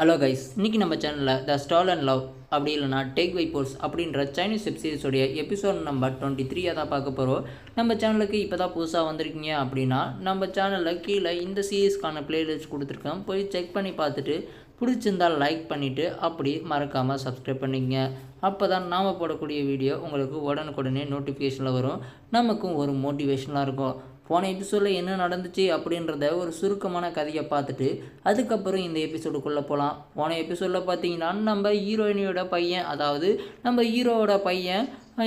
Hello guys இன்னைக்கு நம்ம சேனலில் த ஸ்டால் அண்ட் லவ் அப்படி இல்லைனா டேக் வை போர்ஸ் அப்படின்ற சைனீஸ் வெப் சீரிஸோடைய எபிசோட் நம்பர் டுவெண்ட்டி த்ரீயாக தான் பார்க்க போகிறோம் நம்ம சேனலுக்கு இப்போ தான் புதுசாக வந்திருக்கீங்க அப்படின்னா நம்ம சேனலில் கீழே இந்த சீரீஸ்க்கான பிளேலிஸ்ட் கொடுத்துருக்கேன். போய் செக் பண்ணி பார்த்துட்டு பிடிச்சிருந்தால் லைக் பண்ணிவிட்டு அப்படி மறக்காமல் சப்ஸ்கிரைப் பண்ணிக்கங்க. அப்போ தான் நாம் போடக்கூடிய வீடியோ உங்களுக்கு உடனுக்குடனே நோட்டிஃபிகேஷனில் வரும். நமக்கும் ஒரு மோட்டிவேஷனாக இருக்கும். போன எபிசோடில் என்ன நடந்துச்சு அப்படின்றத ஒரு சுருக்கமான கதையை பார்த்துட்டு அதுக்கப்புறம் இந்த எபிசோடுக்குள்ளே போகலாம் போன எபிசோடில் பார்த்தீங்கன்னா நம்ம ஹீரோயினியோட பையன் அதாவது நம்ம ஹீரோவோட பையன்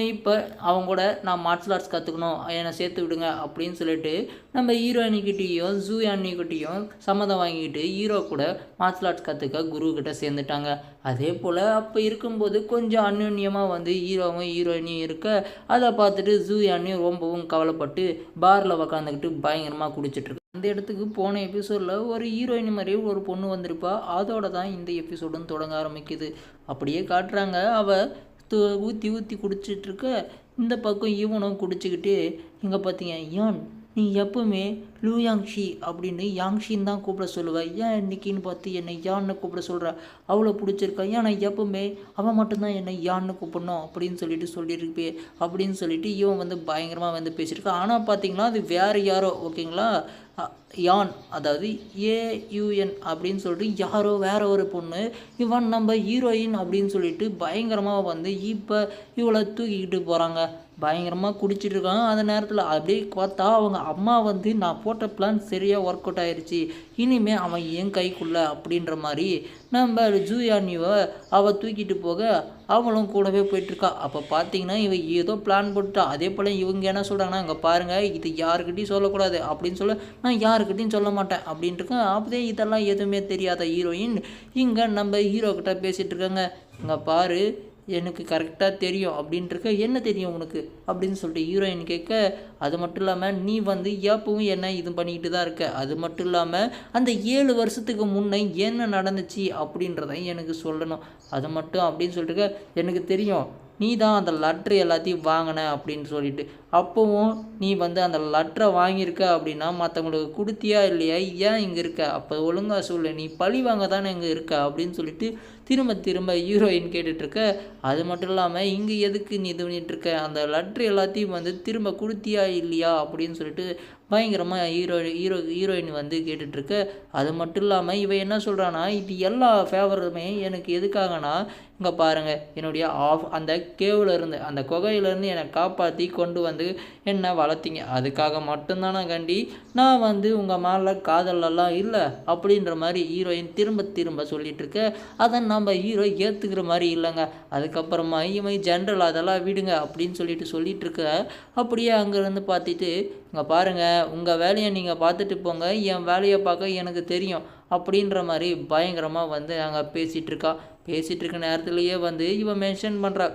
இப்போ அவங்க கூட நான் மார்ஷல் ஆர்ட்ஸ் கற்றுக்கணும் என்னை சேர்த்து விடுங்க அப்படின்னு சொல்லிட்டு நம்ம ஹீரோயினிக்கிட்டேயும் ஜூ அண்ணிக்கிட்டேயும் சம்மதம் வாங்கிட்டு ஹீரோ கூட மார்ஷல் ஆர்ட்ஸ் கற்றுக்க குரு சேர்ந்துட்டாங்க. அதே போல் அப்போ இருக்கும்போது கொஞ்சம் அந்யோன்யமாக வந்து ஹீரோவும் ஹீரோயினியும் இருக்க அதை பார்த்துட்டு ஜூ அண்ணியும் ரொம்பவும் கவலைப்பட்டு பாரில் உக்காந்துக்கிட்டு பயங்கரமாக குடிச்சிட்ருக்கு அந்த இடத்துக்கு போன எபிசோடில் ஒரு ஹீரோயின் மாதிரியே ஒரு பொண்ணு வந்திருப்பா அதோட தான் இந்த எபிசோடும் தொடங்க ஆரம்பிக்குது. அப்படியே காட்டுறாங்க. அவள் து ஊற்றி ஊற்றி குடிச்சிட்ருக்க இந்த பக்கம் இவனும் குடிச்சிக்கிட்டு இங்கே பார்த்தீங்க ஏன்? நீ எப்பவுமே லூ யாங்ஷி அப்படின்னு யாங்ஷின்னு தான் கூப்பிட சொல்லுவேன் ஏன் இன்னைக்கின்னு பார்த்து என்னை யான்னு கூப்பிட சொல்கிற அவ்வளோ பிடிச்சிருக்கா. ஏன் நான் எப்பவுமே அவன் மட்டும்தான் என்னை யான்னு கூப்பிடணும் அப்படின்னு சொல்லிட்டு சொல்லியிருப்பே அப்படின்னு சொல்லிட்டு இவன் வந்து பயங்கரமாக வந்து பேசியிருக்கான் ஆனால் பார்த்தீங்கன்னா அது வேறு யாரோ ஓகேங்களா? யான் அதாவது ஏயுஎன் அப்படின்னு சொல்லிட்டு யாரோ வேற ஒரு பொண்ணு இவன் நம்ம ஹீரோயின் அப்படின்னு சொல்லிட்டு பயங்கரமாக வந்து இப்போ இவளை தூக்கிக்கிட்டு போகிறாங்க பயங்கரமாக குடிச்சிட்டு இருக்காங்க. அந்த நேரத்தில் அப்படியே பார்த்தா அவங்க அம்மா வந்து நான் போட்ட பிளான் சரியாக ஒர்க் அவுட் ஆயிடுச்சு இனிமே அவன் என் கைக்குள்ள அப்படின்ற மாதிரி நம்ம ஜூயானிவை அவள் தூக்கிட்டு போக அவளும் கூடவே போயிட்டுருக்கா அப்போ பார்த்தீங்கன்னா இவன் ஏதோ பிளான் போட்டுட்டா. அதே போல் இவங்க என்ன சொல்கிறாங்கன்னா இங்கே பாருங்கள் இது யாருக்கிட்டையும் சொல்லக்கூடாது அப்படின்னு சொல்ல நான் யாருக்கிட்டையும் சொல்ல மாட்டேன் அப்படின்ட்டு அப்படியே இதெல்லாம் எதுவுமே தெரியாத ஹீரோயின் இங்கே நம்ம ஹீரோ கிட்ட பேசிகிட்டு இருக்காங்க. இங்கே பாரு எனக்கு கரெக்டாக தெரியும். அப்படின்ட்டு என்ன தெரியும் உனக்கு? அப்படின்னு சொல்லிட்டு ஹீரோயின் கேட்க அது மட்டும் இல்லாமல் நீ வந்து எப்பவும் என்ன இது பண்ணிக்கிட்டு தான் இருக்க? அது மட்டும் இல்லாமல் அந்த ஏழு வருஷத்துக்கு முன்னே என்ன நடந்துச்சு? அப்படின்றத எனக்கு சொல்லணும். அது மட்டும் அப்படின்னு சொல்லிட்டு எனக்கு தெரியும். நீ தான் அந்த லெட்ரு எல்லாத்தையும் வாங்கின அப்படின்னு சொல்லிட்டு அப்போவும் நீ வந்து அந்த லெட்டரை வாங்கியிருக்க அப்படின்னா மற்றவங்களுக்கு கொடுத்தியா இல்லையா? ஏன் இங்கே இருக்க? அப்போ ஒழுங்காக சொல்லு. நீ பழி வாங்க தானே இங்கே இருக்க அப்படின்னு சொல்லிட்டு திரும்ப திரும்ப ஹீரோயின் கேட்டுட்ருக்க அது மட்டும் இல்லாமல் இங்கே எதுக்கு நீ இது பண்ணிகிட்ருக்க அந்த லெட்ரு எல்லாத்தையும் வந்து திரும்ப கொடுத்தியா இல்லையா? அப்படின்னு சொல்லிட்டு பயங்கரமாக ஹீரோ ஹீரோ ஹீரோயின் வந்து கேட்டுட்ருக்க அது மட்டும் இல்லாமல் இவன் என்ன சொல்கிறான்னா இது எல்லா ஃபேவருமே எனக்கு எதுக்காகனா இங்கே பாருங்கள் என்னுடைய ஆஃப் அந்த கேவில் இருந்து அந்த குகையிலேருந்து என்னை காப்பாற்றி கொண்டு வந்து என்னை வளர்த்தீங்க? அதுக்காக மட்டும்தானா கண்டி? நான் வந்து உங்கள் மேலே காதலெல்லாம் இல்லை அப்படின்ற மாதிரி ஹீரோயின் திரும்ப திரும்ப சொல்லிகிட்ருக்க அதை நம்ம ஹீரோ ஏற்றுக்கிற மாதிரி இல்லைங்க. அதுக்கப்புறமா இவன் ஜென்ரல் அதெல்லாம் விடுங்க அப்படின்னு சொல்லிட்டு சொல்லிட்டு இருக்க. அப்படியே அங்கேருந்து பார்த்துட்டு இங்கே பாருங்கள் உங்கள் வேலையை நீங்கள் பார்த்துட்டு போங்க. என் வேலையை பார்க்க எனக்கு தெரியும் அப்படின்ற மாதிரி பயங்கரமாக வந்து அங்கே பேசிகிட்ருக்கா பேசிகிட்ருக்க நேரத்துலையே வந்து இவன் மென்ஷன் பண்ணுறா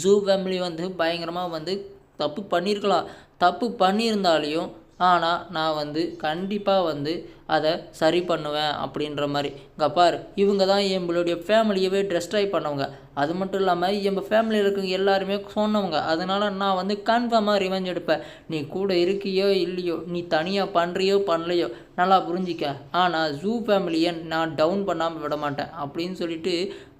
ஜூ ஃபேமிலி வந்து பயங்கரமாக வந்து தப்பு பண்ணியிருக்கலாம் தப்பு பண்ணியிருந்தாலையும் ஆனால் நான் வந்து கண்டிப்பாக வந்து அதை சரி பண்ணுவேன் அப்படின்ற மாதிரி. இங்கே பார் இவங்க தான் எங்களுடைய ஃபேமிலியவே டெஸ்ட்ராய் பண்ணவங்க. அது மட்டும் இல்லாமல் எங்கள் ஃபேமிலியில் இருக்கவங்க எல்லாருமே சொன்னவங்க. அதனால் நான் வந்து கன்ஃபார்மாக ரிவெஞ்ச் எடுப்பேன். நீ கூட இருக்கியோ இல்லையோ நீ தனியாக பண்ணுறியோ பண்ணலையோ நல்லா புரிஞ்சிக்க. ஆனால் ஜூ ஃபேமிலியை நான் டவுன் பண்ணாமல் விட மாட்டேன் அப்படின்னு சொல்லிட்டு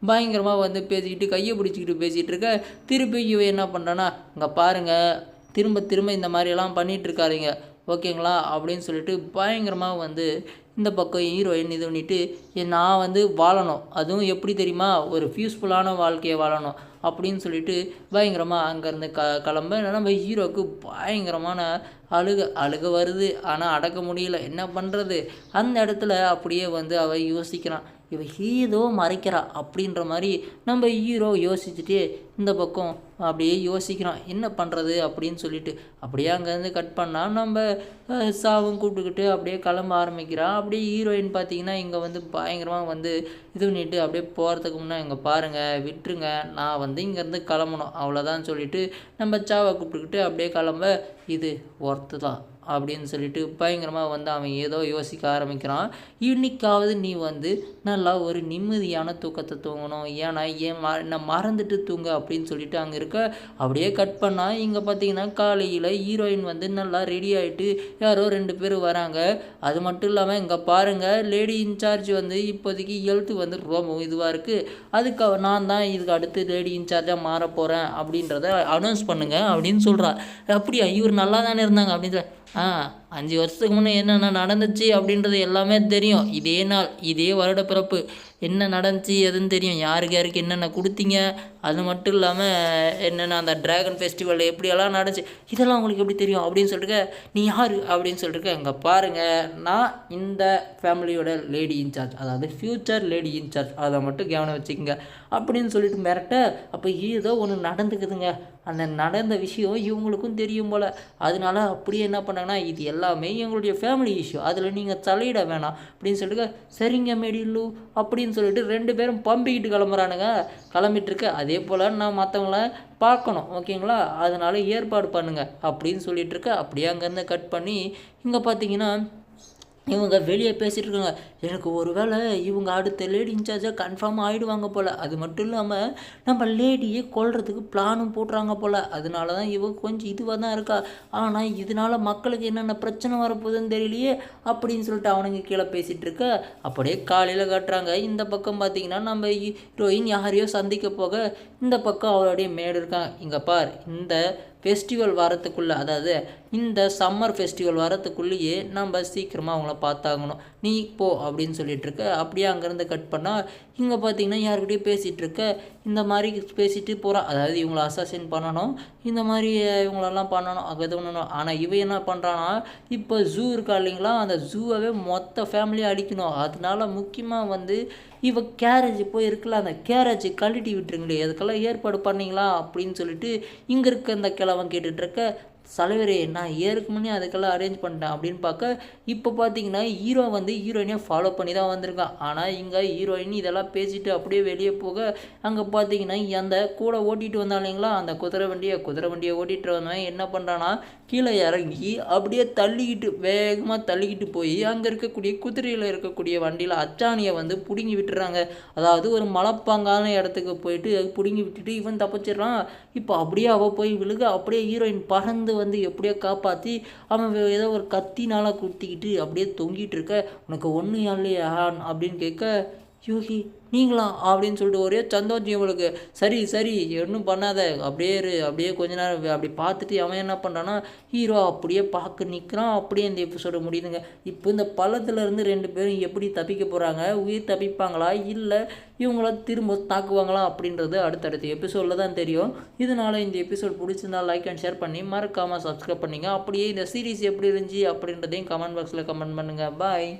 பயங்கரமாக வந்து பேசிக்கிட்டு கையை பிடிச்சிக்கிட்டு பேசிகிட்டு இருக்க. திருப்பி இவ என்ன பண்ணுறான்னா இங்கே பாருங்கள் திரும்ப திரும்ப இந்த மாதிரியெல்லாம் பண்ணிகிட்ருக்காருங்க ஓகேங்களா? அப்படின்னு சொல்லிட்டு பயங்கரமாக வந்து இந்த பக்கம் ஹீரோயின் இது பண்ணிட்டு நான் வந்து வாழணும். அதுவும் எப்படி தெரியுமா? ஒரு ஃபியூஸ்ஃபுல்லான வாழ்க்கையை வாழணும். அப்படின்னு சொல்லிட்டு பயங்கரமாக அங்கேருந்து க கிளம்ப. நம்ம ஹீரோவுக்கு பயங்கரமான அழுக அழுக வருது. ஆனால் அடக்க முடியல. என்ன பண்ணுறது அந்த இடத்துல அப்படியே வந்து அவள் யோசிக்கிறான். இவ ஹீரோ மறைக்கிறா அப்படின்ற மாதிரி நம்ம ஹீரோ யோசிச்சுட்டே இந்த பக்கம் அப்படியே யோசிக்கிறான். என்ன பண்ணுறது அப்படின்னு சொல்லிட்டு அப்படியே அங்கேருந்து கட் பண்ணால் நம்ம சாவும் கூப்பிட்டுக்கிட்டு அப்படியே கிளம்ப ஆரம்பிக்கிறான் அப்படியே ஹீரோயின் பார்த்தீங்கன்னா இங்கே வந்து பயங்கரமாக வந்து இது பண்ணிட்டு அப்படியே போகிறதுக்கு முன்னே இங்கே பாருங்கள் விட்டுருங்க நான் வந்து இங்கேருந்து கிளம்பணும் அவ்வளோதான் சொல்லிவிட்டு நம்ம சாவை கூப்பிட்டுக்கிட்டு அப்படியே கிளம்ப. இது ஒர்த்து தான். அப்படின்னு சொல்லிட்டு பயங்கரமாக வந்து அவன் ஏதோ யோசிக்க ஆரம்பிக்கிறான். இன்னைக்காவது நீ வந்து நல்லா ஒரு நிம்மதியான தூக்கத்தை தூங்கணும். ஏன்னா ஏன் ம நான் மறந்துட்டு தூங்க அப்படின்னு சொல்லிட்டு அங்கே இருக்க அப்படியே கட் பண்ணால் இங்கே பார்த்தீங்கன்னா காலையில் ஹீரோயின் வந்து நல்லா ரெடி ஆகிட்டு யாரோ ரெண்டு பேர் வராங்க. அது மட்டும் இல்லாமல் இங்கே பாருங்கள் லேடி இன்சார்ஜ் வந்து இப்போதைக்கு ஹெல்த் வந்து ரொம்ப இதுவாக இருக்குது அதுக்கு நான் தான் இதுக்கு அடுத்து லேடி இன்சார்ஜாக மாற போகிறேன் அப்படின்றத அனௌன்ஸ் பண்ணுங்கள் அப்படின்னு சொல்கிறா அப்படியா இவர் நல்லா தானே இருந்தாங்க அப்படின்னு ஆ அஞ்சு வருஷத்துக்கு முன்னே என்னென்ன நடந்துச்சு அப்படின்றது எல்லாமே தெரியும். இதே நாள் இதே வருட பிறப்பு என்ன நடந்துச்சு எதுன்னு தெரியும். யாருக்கு யாருக்கு என்னென்ன கொடுத்தீங்க? அது மட்டும் இல்லாமல் என்னென்ன அந்த டிராகன் ஃபெஸ்டிவல் எப்படியெல்லாம் நடந்துச்சு? இதெல்லாம் உங்களுக்கு எப்படி தெரியும் அப்படின்னு சொல்லிட்டு நீ யார்? அப்படின்னு சொல்லிட்டு இங்கே பாருங்கள் நான் இந்த ஃபேமிலியோட லேடி இன்சார்ஜ் அதாவது ஃப்யூச்சர் லேடி இன்சார்ஜ் அதை மட்டும் கவனம் வச்சுக்கோங்க. அப்படின்னு சொல்லிட்டு மிரட்ட அப்போ ஏதோ ஒன்று நடந்துக்குதுங்க. அந்த நடந்த விஷயம் இவங்களுக்கும் தெரியும் போல். அதனால அப்படியே என்ன பண்ணாங்கன்னா இது எல்லாமே எங்களுடைய ஃபேமிலி இஷ்யூ அதில் நீங்கள் தலையிட வேணாம் அப்படின்னு சொல்லிட்டு சரிங்க மெடிலு அப்படின்னு சொல்லிட்டு ரெண்டு பேரும் பம்பிக்கிட்டு கிளம்புறானுங்க. கிளம்பிட்டுருக்கு. அதே போல் நான் மற்றவங்கள பார்க்கணும். ஓகேங்களா? அதனால ஏற்பாடு பண்ணுங்கள் அப்படின்னு சொல்லிட்டு இருக்க அப்படியே அங்கேருந்து கட் பண்ணி இங்கே பார்த்தீங்கன்னா இவங்க வெளியே பேசிகிட்டு இருக்காங்க எனக்கு ஒரு வேளை இவங்க அடுத்த லேடி இன்சார்ஜாக கன்ஃபார்ம் ஆகிடுவாங்க போல். அது மட்டும் இல்லாமல் நம்ம லேடியை கொள்றதுக்கு பிளானும் போடுறாங்க போல். அதனால தான் இவங்க கொஞ்சம் இதுவாக தான் இருக்கா. ஆனால் இதனால மக்களுக்கு என்னென்ன பிரச்சனை வரப்போகுதுன்னு தெரியலையே அப்படின்னு சொல்லிட்டு அவனுங்க கீழே பேசிகிட்டு இருக்க அப்படியே காலையில் காட்டுறாங்க. இந்த பக்கம் பார்த்தீங்கன்னா நம்ம ஹீரோயின் யாரையோ சந்திக்க போக இந்த பக்கம் அவருடைய மேடு இருக்காங்க இங்கே பார் இந்த ஃபெஸ்டிவல் வரத்துக்குள்ளே அதாவது இந்த சம்மர் ஃபெஸ்டிவல் வரத்துக்குள்ளேயே நம்ம சீக்கிரமாக அவங்கள பார்த்தாகணும். நீ போ அப்படின்னு சொல்லிட்டு இருக்க அப்படியே அங்கேருந்து கட் பண்ணால் இங்கே பார்த்தீங்கன்னா யாருக்கிட்டேயும் பேசிகிட்டு இருக்க இந்த மாதிரி பேசிட்டு போகிறா அதாவது இவங்கள அசாசின் பண்ணணும். இந்த மாதிரி இவங்களெல்லாம் பண்ணணும். அது பண்ணணும் ஆனால் இவன் என்ன பண்ணுறான்னா இப்போ ஜூ இருக்கா இல்லைங்களா? அந்த ஜூவை மொத்த ஃபேமிலியை அடிக்கணும். அதனால முக்கியமாக வந்து இவ கேரேஜ் போய் இருக்குல்ல அந்த கேரேஜ் கழட்டி விட்டுருங்களே. அதுக்கெல்லாம் ஏற்பாடு பண்ணீங்களா? அப்படின்னு சொல்லிட்டு இங்கே இருக்க இந்த கிழவன் கேட்டுட்ருக்க இருக்க தலைவரே நான் ஏறுக்கு முன்னே அதுக்கெல்லாம் அரேஞ்ச் பண்ணிட்டேன் அப்படின்னு பார்க்க இப்போ பார்த்தீங்கன்னா ஹீரோ வந்து ஹீரோயினை ஃபாலோ பண்ணி தான் வந்திருக்கான் ஆனால் இங்கே ஹீரோயின் இதெல்லாம் பேசிட்டு அப்படியே வெளியே போக அங்கே பார்த்தீங்கன்னா அந்த கூட ஓட்டிட்டு வந்தான் இல்லைங்களா? அந்த குதிரை வண்டியை குதிரை வண்டியை ஓட்டிகிட்டு வந்தவன் என்ன பண்ணுறான்னா கீழே இறங்கி அப்படியே தள்ளிக்கிட்டு வேகமாக தள்ளிக்கிட்டு போய் அங்கே இருக்கக்கூடிய குதிரையில் இருக்கக்கூடிய வண்டியில் அச்சாணியை வந்து பிடுங்கி விட்டுறாங்க. அதாவது ஒரு மலைப்பாங்கான இடத்துக்கு போயிட்டு பிடுங்கி விட்டுட்டு இவன் தப்பிச்சிடுறான். இப்போ அப்படியே அவள் போய் விழுக அப்படியே ஹீரோயின் பறந்து வந்து எப்படியோ காப்பாற்றி அவன் ஏதோ ஒரு கத்தினால குத்திக்கிட்டு அப்படியே தொங்கிட்டு இருக்க. உனக்கு ஒன்றும் இல்லையா அப்படின்னு கேட்க யோகி நீங்களா? அப்படின்னு சொல்லிட்டு ஒரே சந்தோஷம் இவளுக்கு. சரி சரி ஒன்றும் பண்ணாத. அப்படியே இரு. அப்படியே கொஞ்ச நேரம் அப்படி பார்த்துட்டு அவன் என்ன பண்ணுறான்னா ஹீரோ அப்படியே பார்க்க நிற்கிறான் அப்படியே இந்த எபிசோடு முடியுதுங்க. இப்போ இந்த பள்ளத்துலேருந்து ரெண்டு பேரும் எப்படி தப்பிக்க போகிறாங்க உயிர் தப்பிப்பாங்களா? இல்லை இவங்கள திரும்ப தாக்குவாங்களா? அப்படின்றது அடுத்தடுத்த எபிசோடில் தான் தெரியும். இதனால இந்த எபிசோட் பிடிச்சிருந்தா லைக் அண்ட் ஷேர் பண்ணி மறக்காமல் சப்ஸ்கிரைப் பண்ணிங்க. அப்படியே இந்த சீரிஸ் எப்படி இருந்துச்சு அப்படின்றதையும் கமெண்ட் பாக்ஸில் கமெண்ட் பண்ணுங்கள் பாய்